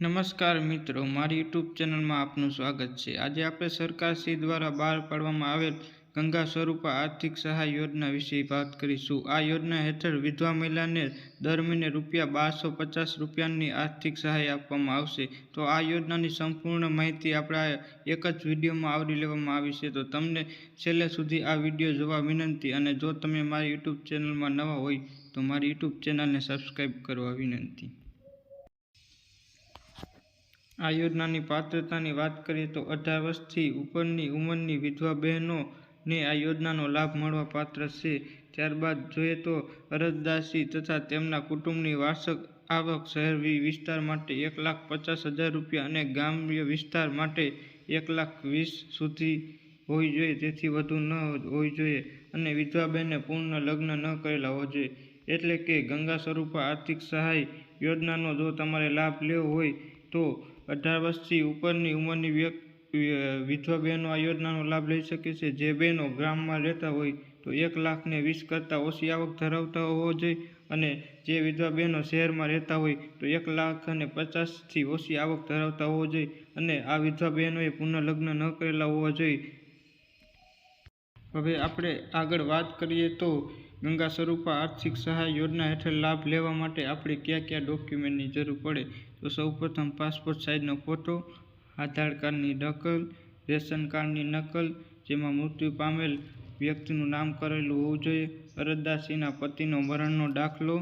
નમસ્કાર મિત્રો, મારી યુટ્યુબ ચેનલમાં આપનું સ્વાગત છે. આજે આપણે સરકારશ્રી દ્વારા બહાર પાડવામાં આવેલ ગંગા સ્વરૂપા આર્થિક સહાય યોજના વિશે વાત કરીશું. આ યોજના હેઠળ વિધવા મહિલાને દર મહિને રૂપિયા બારસો પચાસ રૂપિયાની આર્થિક સહાય આપવામાં આવશે. તો આ યોજનાની સંપૂર્ણ માહિતી આપણા એક જ વિડીયોમાં આવરી લેવામાં આવી છે. તો તમને છેલ્લે સુધી આ વીડિયો જોવા વિનંતી અને જો તમે મારી યુટ્યુબ ચેનલમાં નવા હોય તો મારી યુટ્યુબ ચેનલને સબસ્ક્રાઈબ કરવા વિનંતી. આ યોજનાની પાત્રતાની વાત કરીએ તો અઢાર વર્ષથી ઉપરની ઉંમરની વિધવા બહેનોને આ યોજનાનો લાભ મળવા પાત્ર છે. ત્યારબાદ જોઈએ તો અરજદાસી તથા તેમના કુટુંબની વાર્ષિક આવક શહેરી વિસ્તાર માટે એક લાખ પચાસ હજાર રૂપિયા અને ગ્રામ્ય વિસ્તાર માટે એક લાખ વીસ સુધી હોવી જોઈએ તેથી વધુ ન હોવી જોઈએ અને વિધવા બહેને પૂર્ણ લગ્ન ન કરેલા હોવા જોઈએ. એટલે કે ગંગા સ્વરૂપા આર્થિક સહાય યોજનાનો જો તમારે લાભ લેવો હોય તો અઢાર વર્ષથી ઉપરની ઉંમરની વ્યક્તિ વિધવા બહેનો આ યોજનાનો લાભ લઈ શકે છે. જે બહેનો ગ્રામમાં રહેતા હોય તો એક લાખને વીસ કરતાં ઓછી આવક ધરાવતા હોવો જોઈએ અને જે વિધવા બહેનો શહેરમાં રહેતા હોય તો એક લાખ અને પચાસથી ઓછી આવક ધરાવતા હોવો જોઈએ અને આ વિધવા બહેનોએ પુનઃલગ્ન ન કરેલા હોવા જોઈએ. હવે આપણે આગળ વાત કરીએ તો ગંગા સ્વરૂપા આર્થિક સહાય યોજના હેઠળ લાભ લેવા માટે આપણે કયા કયા ડોક્યુમેન્ટની જરૂર પડે? તો સૌપ્રથમ પાસપોર્ટ સાઇઝનો ફોટો, આધાર કાર્ડની નકલ રેશન કાર્ડની નકલ, જેમાં મૃત્યુ પામેલ વ્યક્તિનું નામ કરેલું હોવું જોઈએ, અરજદારશ્રીના પતિનો મરણનો દાખલો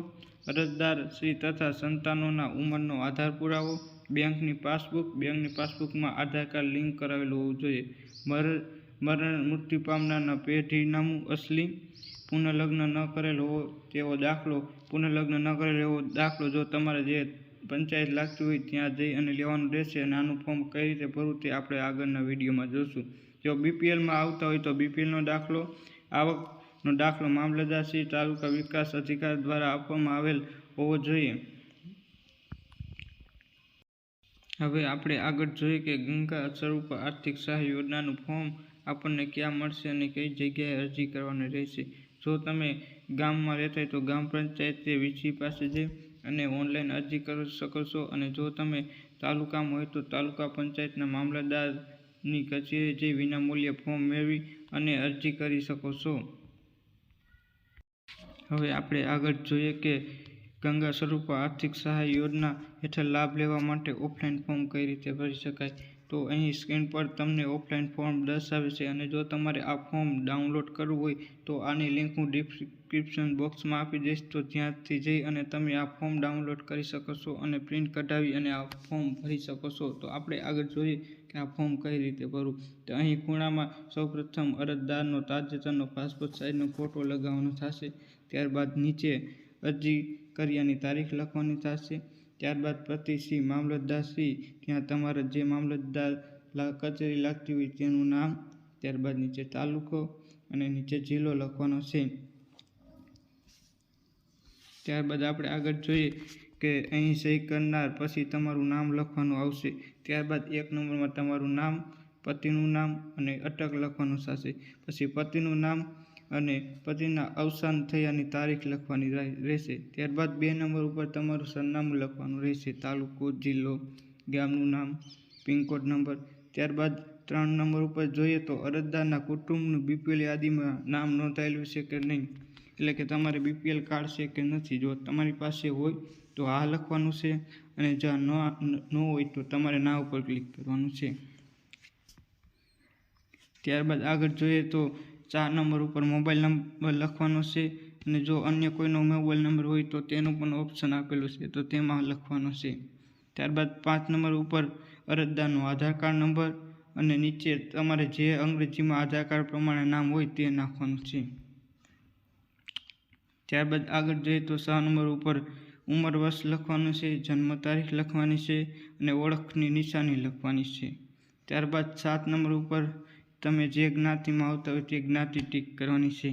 અરજદારશ્રી તથા સંતાનોના ઉંમરનો આધાર પુરાવો, બેંકની પાસબુક, બેંકની પાસબુકમાં આધાર કાર્ડ લિંક કરાવેલું હોવું જોઈએ મરણ મૃત્યુ પામનારના પેઢીનામું અસલી પુનઃલગ્ન ન કરેલ હોવો તેવો દાખલો, પુનઃલગ્ન ન કરેલ એવો દાખલો જો તમારે જે પંચાયત લાગતી હોય ત્યાં જઈ અને લેવાનું રહેશે અને આનું ફોર્મ કઈ રીતે ભરવું તે આપણે આગળના વિડીયોમાં જોશું. જો બીપીએલમાં આવતા હોય તો બીપીએલનો દાખલો, આવકનો દાખલો મામલતદારશ્રી તાલુકા વિકાસ અધિકાર દ્વારા આપવામાં આવેલ હોવો જોઈએ. હવે આપણે આગળ જોઈએ કે ગંગા સ્વરૂપ આર્થિક સહાય યોજનાનું ફોર્મ આપણને ક્યાં મળશે અને કઈ જગ્યાએ અરજી કરવાની રહેશે. જો તમે ગામમાં રહેતા હોય તો ગ્રામ પંચાયતે વીસી પાસે જઈ અને ઓનલાઈન અરજી કરી શકો છો. અને જો તમે તાલુકામાં હોય તો તાલુકા પંચાયતના મામલતદારની કચેરી જઈ વિનામૂલ્યે ફોર્મ મેળવી અને અરજી કરી શકો છો. હવે આપણે આગળ જોઈએ કે ગંગા સ્વરૂપ આર્થિક સહાય યોજના હેઠળ લાભ લેવા માટે ઓફલાઈન ફોર્મ કઈ રીતે ભરી શકાય? તો અહીં સ્ક્રીન પર તમને ઓફલાઈન ફોર્મ દર્શાવે છે અને જો તમારે આ ફોર્મ ડાઉનલોડ કરવું હોય તો આની લિંક હું ડિસ્ક્રિપ્શન બોક્સમાં આપી દઈશ. તો ત્યાંથી જઈ અને તમે આ ફોર્મ ડાઉનલોડ કરી શકો છો અને પ્રિન્ટ કઢાવી અને આ ફોર્મ ભરી શકો છો. તો આપણે આગળ જોઈએ કે આ ફોર્મ કઈ રીતે ભરવું. તો અહીં ખૂણામાં સૌપ્રથમ અરજદારનો તાજેતરનો પાસપોર્ટ સાઇઝનો ફોટો લગાવવાનો થશે. ત્યારબાદ નીચે અરજી કર્યાની તારીખ લખવાની થશે. ત્યારબાદ પ્રતિશ્રી મામલતદારશ્રી ત્યાં તમારે જે મામલતદાર કચેરી લાગતી હોય તેનું નામ, ત્યારબાદ નીચે તાલુકો અને નીચે જિલ્લો લખવાનો છે. ત્યારબાદ આપણે આગળ જોઈએ કે અહીં સહી કરનાર પછી તમારું નામ લખવાનું આવશે. ત્યારબાદ એક નંબરમાં તમારું નામ, પતિનું નામ અને અટક લખવાનું થશે. પછી પતિનું નામ અને પતિના અવસાન થયાની તારીખ લખવાની રહેશે. ત્યારબાદ બે નંબર ઉપર તમારું સરનામું લખવાનું રહેશે. તાલુકો, જિલ્લો, ગામનું નામ, પિનકોડ નંબર. ત્યારબાદ ત્રણ નંબર ઉપર જોઈએ તો અરજદારના કુટુંબનું બીપીએલ યાદીમાં નામ નોંધાયેલું છે કે નહીં? એટલે કે તમારે બીપીએલ કાર્ડ છે કે નથી? જો તમારી પાસે હોય તો આ લખવાનું છે અને જો ન હોય તો તમારે ના ઉપર ક્લિક કરવાનું છે. ત્યારબાદ આગળ જોઈએ તો ચાર નંબર ઉપર મોબાઈલ નંબર લખવાનો છે અને જો અન્ય કોઈનો મોબાઈલ નંબર હોય તો તેનું પણ ઓપ્શન આપેલું છે, તો તેમાં લખવાનો છે. ત્યારબાદ પાંચ નંબર ઉપર અરજદારનો આધાર કાર્ડ નંબર અને નીચે તમારે જે અંગ્રેજીમાં આધાર કાર્ડ પ્રમાણે નામ હોય તે નાખવાનું છે. ત્યારબાદ આગળ જઈએ તો છ નંબર ઉપર ઉંમર વર્ષ લખવાનું છે, જન્મ તારીખ લખવાની છે અને ઓળખની નિશાની લખવાની છે. ત્યારબાદ સાત નંબર ઉપર તમે જે જ્ઞાતિમાં આવતા હોય તે જ્ઞાતિ ટીક કરવાની છે.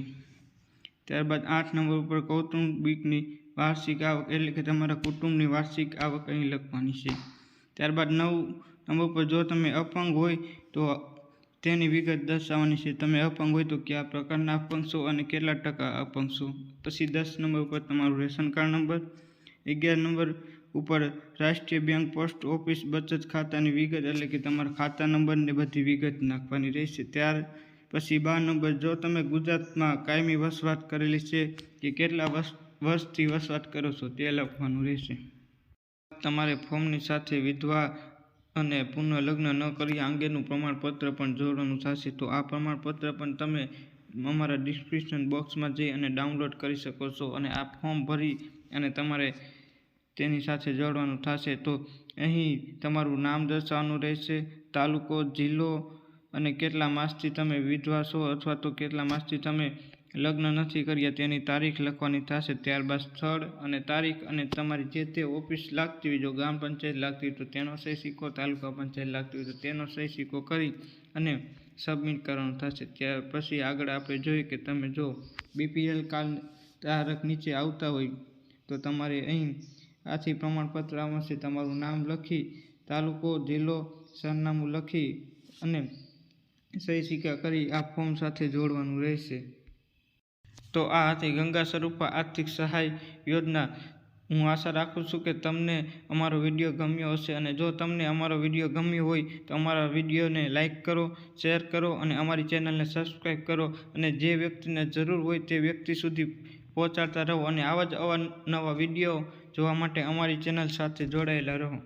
ત્યારબાદ આઠ નંબર ઉપર કૌટુંબિકની વાર્ષિક આવક એટલે કે તમારા કુટુંબની વાર્ષિક આવક અહીં લખવાની છે. ત્યારબાદ નવ નંબર પર જો તમે અપંગ હોય તો તેની વિગત દર્શાવવાની છે. તમે અપંગ હોય તો કયા પ્રકારના અપંગ છો અને કેટલા ટકા અપંગ છો? પછી દસ નંબર ઉપર તમારું રેશન કાર્ડ નંબર, અગિયાર નંબર ઉપર રાષ્ટ્રીય બેંક પોસ્ટ ઓફિસ બચત ખાતાની વિગત એટલે કે તમારા ખાતા નંબરને બધી વિગત નાખવાની રહેશે. ત્યાર પછી બાર નંબર, જો તમે ગુજરાતમાં કાયમી વસવાટ કરેલી છે કે કેટલા વર્ષ વર્ષથી વસવાટ કરો છો તે લખવાનું રહેશે. તમારે ફોર્મની સાથે વિધવા અને પુનઃ લગ્ન ન કર્યા અંગેનું પ્રમાણપત્ર પણ જોડવાનું થશે. તો આ પ્રમાણપત્ર પણ તમે અમારા ડિસ્ક્રિપ્શન બોક્સમાં જઈ અને ડાઉનલોડ કરી શકો છો અને આ ફોર્મ ભરી અને તમારે તેની સાથે જોડવાનું થશે તો અહીં તમારું નામ દર્શાવવાનું રહેશે. તાલુકો, જિલ્લો અને કેટલા માસથી તમે વિધવા છો અથવા તો કેટલા માસથી તમે લગ્ન નથી કર્યા તેની તારીખ લખવાની થશે. ત્યારબાદ સ્થળ અને તારીખ અને તમારી જે તે ઓફિસ લાગતી હોય, જો ગ્રામ પંચાયત લાગતી હોય, તો તેનો સહી સિક્કો, તાલુકા પંચાયત લાગતી હોય, તો તેનો સહી સિક્કો કરી અને સબમિટ કરવાનું થશે. ત્યાર પછી આગળ આપણે જોઈએ કે તમે જો બીપીએલ કાર્ડ ધારક નીચે આવતા હોય, તો તમારે અહીં આથી પ્રમાણપત્ર આવશે તમારું નામ લખી, તાલુકો, જિલ્લો, સરનામું લખી અને સહી સિક્કા કરી આ ફોર્મ સાથે જોડવાનું રહેશે. તો આ હતી ગંગા સ્વરૂપા આર્થિક સહાય યોજના. હું આશા રાખું છું કે તમને અમારો વીડિયો ગમ્યો હશે અને જો તમને અમારો વીડિયો ગમ્યો હોય તો અમારા વિડીયોને લાઇક કરો, શેર કરો અને અમારી ચેનલને સબસ્ક્રાઈબ કરો અને જે વ્યક્તિને જરૂર હોય તે વ્યક્તિ સુધી પહોંચાડતા રહો અને આવા જ અવાનવા વીડિયો જોવા માટે અમારી ચેનલ સાથે જોડાયેલા રહો.